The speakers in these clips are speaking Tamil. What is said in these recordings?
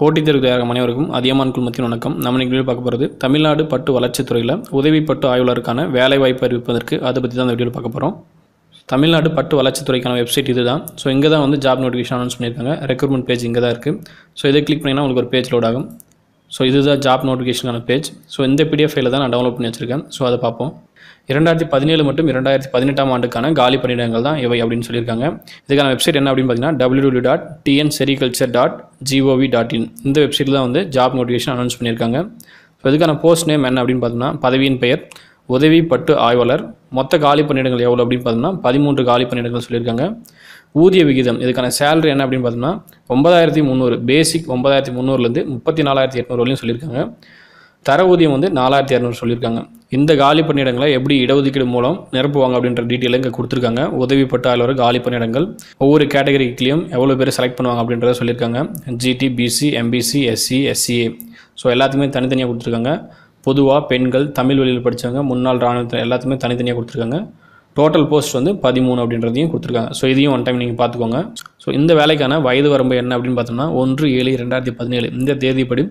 போட்டித் தேர்வு தயாராகும் அனைவருக்கும் அதியமான் குழுமத்தின் வணக்கம். நம்ம நிகழ்வு பார்க்க போகிறது தமிழ்நாடு பட்டு வளர்ச்சித் துறையில் உதவி பட்டு ஆய்வாளருக்கான வேலை வாய்ப்பு அறிவிப்பதற்கு அதை பற்றி தான் இந்த வீடியோவில் பார்க்க போகிறோம் தமிழ்நாடு பட்டு வளர்ச்சித் துறைக்கான வெப்சைட் இது தான் ஸோ இங்கே தான் வந்து ஜாப் நோட்டிஃபிகேஷன் அனௌன்ஸ் பண்ணியிருக்காங்க. ரெக்ரூட்மெண்ட் பேஜ் இங்கே தான் இருக்குது ஸோ இதை கிளிக் பண்ணிங்கன்னா உங்களுக்கு ஒரு பேஜ் லோட் ஆகும். ஸோ இதுதான் ஜாப் நோட்டிஃபிகேஷனான பேஜ் ஸோ இந்த பிடிஎஃப் தான் நான் டவுன்லோட் பண்ணி வச்சிருக்கேன். ஸோ அதை பார்ப்போம். இரண்டாயிரத்தி பதினேழு மற்றும் இரண்டாயிரத்தி பதினெட்டாம் ஆண்டுக்கான காலி பணியிடங்கள் தான் இவை அப்படின்னு சொல்லியிருக்காங்க. இதுக்கான வெப்சைட் என்ன அப்படின்னு பார்த்தீங்கன்னா W dot TN sericulture dot G O V dot in இந்த வெப்சைட்டில் தான் வந்து ஜாப் நோட்டிஃபிகேஷன் அனௌன்ஸ் பண்ணியிருக்காங்க. ஸோ இதுக்கான போஸ்ட் நேம் என்ன அப்படின்னு பார்த்தோம்னா பதவியின் பெயர். உதவி பட்டு ஆய்வாளர். மொத்த காலி பணியிடங்கள் எவ்வளோ அப்படின்னு பார்த்தோம்னா பதிமூன்று காலி பணியிடங்கள் சொல்லியிருக்காங்க. ஊதிய விகிதம் இதுக்கான சேலரி என்ன அப்படின்னு பார்த்தோம்னா ஒன்பதாயிரத்தி முந்நூறு பேசிக் ஒன்பதாயிரத்தி முந்நூறுலேருந்து முப்பத்தி நாலாயிரத்தி எட்நூறு வரையும் சொல்லியிருக்காங்க. தர ஊதியம் வந்து நாலாயிரத்தி இரநூறு சொல்லியிருக்காங்க. இந்த காலி பணியிடங்களை எப்படி இடஒதுக்கீடு மூலம் நிரப்புவாங்க அப்படின்ற டீட்டெயில் இங்கே கொடுத்துருக்காங்க. உதவி பட்ட ஆய்வாளர் காலி பணியிடங்கள் ஒவ்வொரு கேட்டகரிக்குலையும் எவ்வளோ பேர் செலக்ட் பண்ணுவாங்க அப்படின்றத சொல்லியிருக்காங்க. GT BC MBC SC SCA so எல்லாத்துக்குமே தனித்தனியாக கொடுத்துருக்காங்க. பொதுவாக பெண்கள் தமிழ் வழியில் படித்தவங்க முன்னாள் ராணுவத்தில் எல்லாத்துக்குமே தனித்தனியாக கொடுத்துருக்காங்க. டோட்டல் போஸ்ட் வந்து பதிமூணு அப்படின்றதையும் கொடுத்துருக்காங்க. ஸோ இதையும் ஒன் டைம் நீங்கள் பார்த்துக்கோங்க. ஸோ இந்த வேலைக்கான வயது வரம்பு என்ன அப்படின்னு பார்த்தோம்னா ஒன்று ஏழு ரெண்டாயிரத்தி பதினேழு. இந்த தேதிப்படி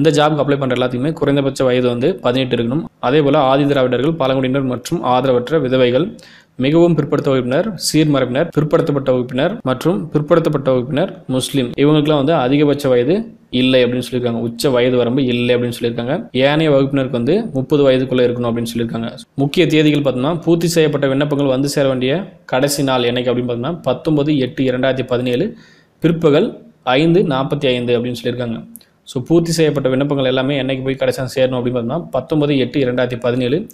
இந்த ஜாப்க்கு அப்ளை பண்ணுற எல்லாத்தையுமே குறைந்தபட்ச வயது வந்து பதினெட்டு இருக்கணும். அதே போல் ஆதி திராவிடர்கள் பழங்குடியினர் மற்றும் ஆதரவற்ற விதவைகள் மிகவும் பிற்படுத்த வகுப்பினர் சீர்மரபினர் பிற்படுத்தப்பட்ட வகுப்பினர் மற்றும் பிற்படுத்தப்பட்ட வகுப்பினர் முஸ்லீம். இவங்களுக்குலாம் வந்து அதிகபட்ச வயது இல்லை அப்படின்னு சொல்லியிருக்காங்க. உச்ச வயது வரம்பு இல்லை அப்படின்னு சொல்லியிருக்காங்க. ஏனைய வகுப்பினருக்கு வந்து முப்பது வயதுக்குள்ளே இருக்கணும் அப்படின்னு சொல்லியிருக்காங்க. முக்கிய தேதிகள் பார்த்தோம்னா பூர்த்தி செய்யப்பட்ட விண்ணப்பங்கள் வந்து சேர வேண்டிய கடைசி நாள் என்னைக்கு அப்படின்னு பார்த்தோம்னா பத்தொன்பது எட்டு இரண்டாயிரத்தி பதினேழு பிற்பகல் ஐந்து நாற்பத்தி ஐந்து அப்படின்னு சொல்லியிருக்காங்க. ஸோ பூர்த்தி செய்யப்பட்ட விண்ணப்பங்கள் எல்லாமே என்னைக்கு போய் கடைசியாக சேரணும் அப்படின்னு பார்த்தோம்னா பத்தொன்பது எட்டு இரண்டாயிரத்தி பதினேழு.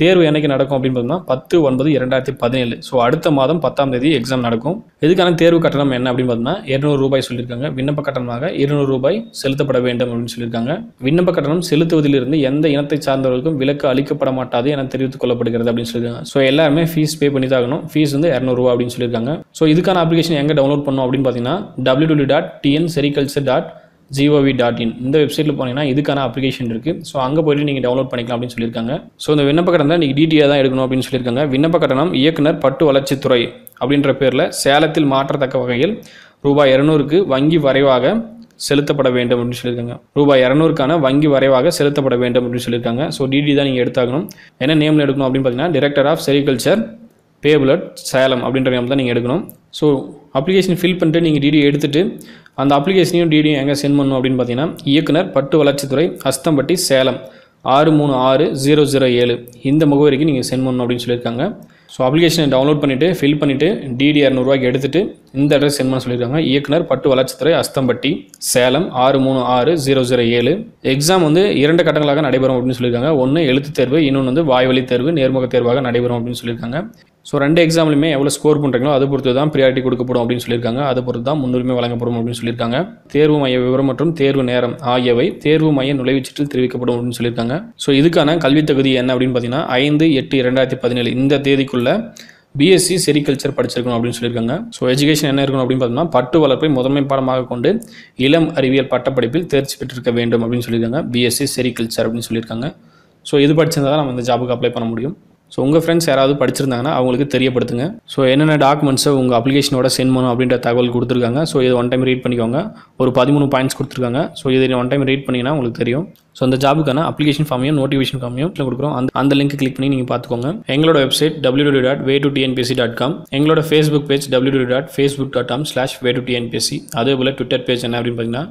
தேர்வு என்னைக்கு நடக்கும் அப்படின்னு பார்த்தோம்னா பத்து ஒன்பது இரண்டாயிரத்தி பதினேழு. ஸோ அடுத்த மாதம் பத்தாம் தேதி எக்ஸாம் நடக்கும். இதுக்கான தேர்வு கட்டணம் என்ன அப்படின்னு பார்த்தோம்னா இரநூறு ரூபாய் சொல்லியிருக்காங்க. விண்ணப்ப கட்டணமாக இருநூறு ரூபாய் செலுத்தப்பட வேண்டும் அப்படின்னு சொல்லியிருக்காங்க. விண்ணப்ப கட்டணம் செலுத்துவதிலிருந்து எந்த இனத்தை சார்ந்தவர்களுக்கும் விலக்கு அளிக்கப்பட மாட்டாது என தெரிவித்துக் கொள்ளப்படுகிறது அப்படின்னு சொல்லியிருக்காங்க. ஸோ எல்லாருமே ஃபீஸ் பே பண்ணி தாகணும் ஃபீஸ் வந்து இரநூறுவா அப்படின்னு சொல்லியிருக்காங்க. ஸோ இதுக்கான அப்ளிகேஷன் எங்கே டவுன்லோட் பண்ணணும் அப்படின்னு பார்த்தீங்கன்னா W W dot TN sericulture dot G O V dot in இந்த வெப்சைட்டில் போனீங்கன்னா இதுக்கான அப்ளிகேஷன் இருக்குது ஸோ அங்கே போயிட்டு நீங்கள் டவுன்லோட் பண்ணிக்கலாம் அப்படின்னு சொல்லியிருக்காங்க. ஸோ இந்த விண்ணப்ப கட்டணம் நீங்கள் டிடியாக தான் எடுக்கணும் அப்படின்னு சொல்லியிருக்காங்க. விண்ணப்ப கட்டணம் இயக்குனர் பட்டு வளர்ச்சித்துறை அப்படின்ற பேரில் சேலத்தில் மாற்றத்தக்க வகையில் ரூபாய் இரநூறுக்கு வங்கி வரைவாக செலுத்தப்பட வேண்டும் அப்படின்னு சொல்லியிருக்காங்க. ரூபாய் இரநூறுக்கான வங்கி வரைவாக செலுத்தப்பட வேண்டும் அப்படின்னு சொல்லியிருக்காங்க. ஸோ டிடி தான் நீங்கள் எடுத்தாகணும். என்ன நேமில் எடுக்கணும் அப்படின்னு பார்த்தீங்கன்னா டிரெக்டர் ஆஃப் செரிகல்ச்சர் பேபுலட் சேலம் அப்படின்ற நேம் தான் நீங்கள் எடுக்கணும். ஸோ அப்ளிகேஷன் ஃபில் பண்ணிட்டு நீங்கள் டிடி எடுத்துகிட்டு அந்த அப்ளிகேஷனையும் டிடியும் எங்கே சென்ட் பண்ணணும் அப்படின்னு பார்த்தீங்கன்னா இயக்குனர் பட்டு வளர்ச்சித்துறை அஸ்தம்பட்டி சேலம் ஆறு மூணு ஆறு ஜீரோ ஜீரோ ஏழு. இந்த முகவரிக்கு நீங்கள் சென்ட் பண்ணணும் அப்படின்னு சொல்லியிருக்காங்க. ஸோ அப்ளிகேஷனை டவுன்லோட் பண்ணிவிட்டு ஃபில் பண்ணிவிட்டு டிடி இரநூறுவாய்க்கு எடுத்துகிட்டு இந்த அட்ரஸ் சென்ட் பண்ண சொல்லியிருக்காங்க. இயக்குனர் பட்டு வளர்ச்சித்துறை அஸ்தம்பட்டி சேலம் ஆறு மூணு ஆறு ஜீரோ ஜீரோ ஏழு. எக்ஸாம் வந்து இரண்டு கட்டங்களாக நடைபெறும் அப்படின்னு சொல்லியிருக்காங்க. ஒன்று எழுத்து தேர்வு இன்னொன்று வந்து வாய்வழி தேர்வு நேர்முக தேர்வாக நடைபெறும் அப்படின்னு சொல்லியிருக்காங்க. ஸோ ரெண்டு எக்ஸாம்லையுமே எவ்வளோ ஸ்கோர் பண்ணுறீங்களோ அதை பொறுத்து தான் ப்ரியாரிட்டி கொடுக்கப்படும் அப்படின்னு சொல்லியிருக்காங்க. அதை பொறுத்து தான் முன்னுரிமை வழங்கப்படும் அப்படின்னு சொல்லியிருக்காங்க. தேர்வு மைய விவரம் மற்றும் தேர்வு நேரம் ஆகியவை தேர்வு மைய நுழைவுச்சீட்டில் தெரிவிக்கப்படும் அப்படின்னு சொல்லியிருக்காங்க. ஸோ இதுக்கான கல்வித் தகுதி என்ன அப்படின்னு பார்த்தீங்கன்னா ஐந்து எட்டு இரண்டாயிரத்தி பதினேழு. இந்த தேதிக்குள்ள பிஎஸ்சி செரிகல்ச்சர் படிச்சிருக்கணும் அப்படின்னு சொல்லியிருக்காங்க. ஸோ எஜுகேஷன் என்ன இருக்கணும் அப்படின்னு பார்த்தோம்னா பட்டு வளர்ப்பை முதன்மை பாடமாக கொண்டு இளம் அறிவியல் பட்டப்படிப்பில் தேர்ச்சி பெற்றிருக்க வேண்டும் அப்படின்னு சொல்லியிருக்காங்க. பிஎஸ்சி செரிகல்ச்சர் அப்படின்னு சொல்லியிருக்காங்க. ஸோ இது படிச்சிருந்தா தான் நம்ம இந்த ஜாபுக்கு அப்ளை பண்ண முடியும். ஸோ உங்கள் ஃப்ரெண்ட்ஸ் யாராவது படிச்சிருந்தாங்கன்னா அவங்களுக்கு தெரியப்படுத்துங்க. ஸோ என்னென்ன டாக்குமெண்ட்ஸை உங்கள் அப்ளிகேஷனோட சென்ட் பண்ணணும் அப்படின்ற தகவல் கொடுத்துருக்காங்க. ஸோ இது ஒன் டைம் ரீட் பண்ணிக்கோங்க. ஒரு பதிமூணு பாயிண்ட்ஸ் கொடுத்துருக்காங்க. ஸோ இதை ஒன் டைம் ரீட் பண்ணிங்கன்னா உங்களுக்கு தெரியும். ஸோ அந்த ஜாபுக்கான அப்ளிகேஷன் ஃபார்மையும் நோட்டிஃபிகேஷன் ஃபார்மையும் கொடுக்குறோம். அந்த அந்த லிங்க் கிளிக் பண்ணி நீங்கள் பார்த்துக்கோங்க. எங்களோட website W W dot way to TNPC dot com எங்களோட Facebook page W W dot Facebook dot com slash way to TNPC அதே போல் ட்விட்டர் பேஜ் என்ன அப்படின்னு பார்த்தீங்கன்னா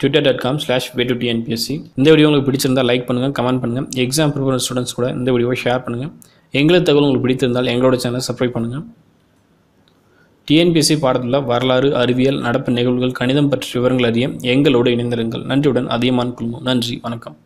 Twitter dot com slash way to TNPSC இந்த வீடியோ உங்களுக்கு பிடிச்சிருந்தா லைக் பண்ணுங்கள் கமெண்ட் பண்ணுங்கள் எக்ஸாம் ப்ரிப்பர் ஸ்டூடெண்ட்ஸ் கூட இந்த வீடியோவை ஷேர் பண்ணுங்கள் எங்களது தகவல் உங்களுக்கு பிடித்திருந்தால் எங்களோட சேனலை சப்ஸ்கிரைப் பண்ணுங்கள் டிஎன்பிஎஸ்சி பாடத்தில் வரலாறு அறிவியல் நடப்பு நிகழ்வுகள் கணிதம் பற்றிய விவரங்கள் அறிய எங்களோடு இணைந்திருங்கள். நன்றியுடன் அதிகமான குழுமம். நன்றி. வணக்கம்.